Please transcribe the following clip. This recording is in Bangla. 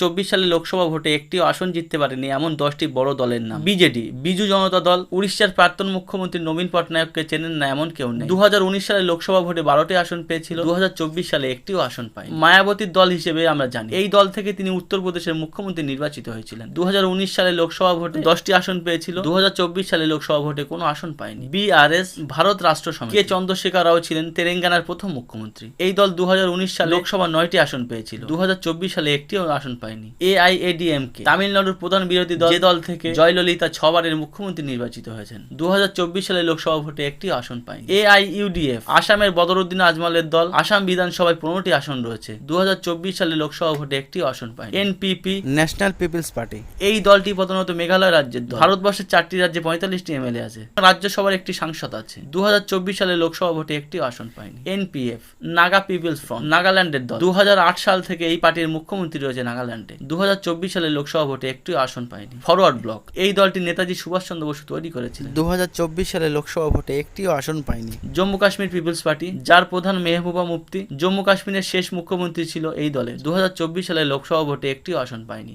চব্বিশ সালে লোকসভা ভোটে একটিও আসন জিততে পারেনি এমন দশটি বড় দলের নাম। বিজেডি, বিজু জনতা দল, উড়িষ্যার প্রাক্তন মুখ্যমন্ত্রী নবীন পটনায়ককে চেনেন না এমন কেউ নেই। দু হাজার উনিশ সালে লোকসভা ভোটে বারোটি আসন পেয়েছিল দু হাজার চব্বিশ সালে একটিও আসন পায় মায়াবতীর দল হিসেবে আমরা জানি, এই দল থেকে তিনি উত্তরপ্রদেশের মুখ্যমন্ত্রী নির্বাচিত হয়েছিলেন। দু হাজার উনিশ সালে লোকসভা ভোটে দশটি আসন পেয়েছিল দু হাজার চব্বিশ সালে লোকসভা ভোটে কোনো আসন পায়নি। বিআরএস ভারত রাষ্ট্র সমিতি। কে চন্দ্রশেখর রাও ছিলেন তেলেঙ্গানার প্রথম মুখ্যমন্ত্রী। এই দল দু হাজার উনিশ সালে লোকসভা নয়টি আসন পেয়েছিল দু হাজার চব্বিশ সালে একটিও আসন পায়নি। এআইএডিএমকে তামিলনাড়ুর প্রধান বিরোধী দল যে দল থেকে জয়ললিতা ছবারের মুখ্যমন্ত্রী নির্বাচিত হয়েছেন। দু হাজার চব্বিশ সালে লোকসভা ভোটে একটি আসন পায়নি। এআইইউডিএফ আসামের বদরুদ্দিন আজমলের দল আসাম বিধানসভায় পনেরোটি আসন রয়েছে। দু হাজার চব্বিশ সালে লোকসভা ভোটে একটি আসন পায় এনপিপি ন্যাশনাল পিপলস পার্টি। এই দলটি প্রধানত মেঘালয় রাজ্যের দল। ভারতবর্ষের চারটি রাজ্যে পঁয়তাল্লিশটি এমএলএ আছে। রাজ্যসভার একটি সাংসদ আছে। দু হাজার চব্বিশ সালে লোকসভা ভোটে একটি আসন পায়নি। এনপিএফ নাগা পিপলস ফ্রন্ট নাগাল্যান্ডের দল। দু হাজার আট সাল থেকে এই পার্টির মুখ্যমন্ত্রী রয়েছে নাগাল্যান্ডে। দু হাজার চব্বিশ সালে লোকসভা ভোটে একটি আসন পায়নি। Forward bloc. এই দলটি নেতাজি সুভাষচন্দ্র বসু তৈরি করেছিলেন। দু হাজার চব্বিশ সালে লোকসভা ভোটে একটিও আসন পায়নি। জম্মু কাশ্মীর পিপলস পার্টি যার প্রধান মেহবুবা মুফতি জম্মু কাশ্মীরের শেষ মুখ্যমন্ত্রী ছিল এই দলে। দু হাজার চব্বিশ সালে লোকসভা ভোটে একটিও আসন পায়নি।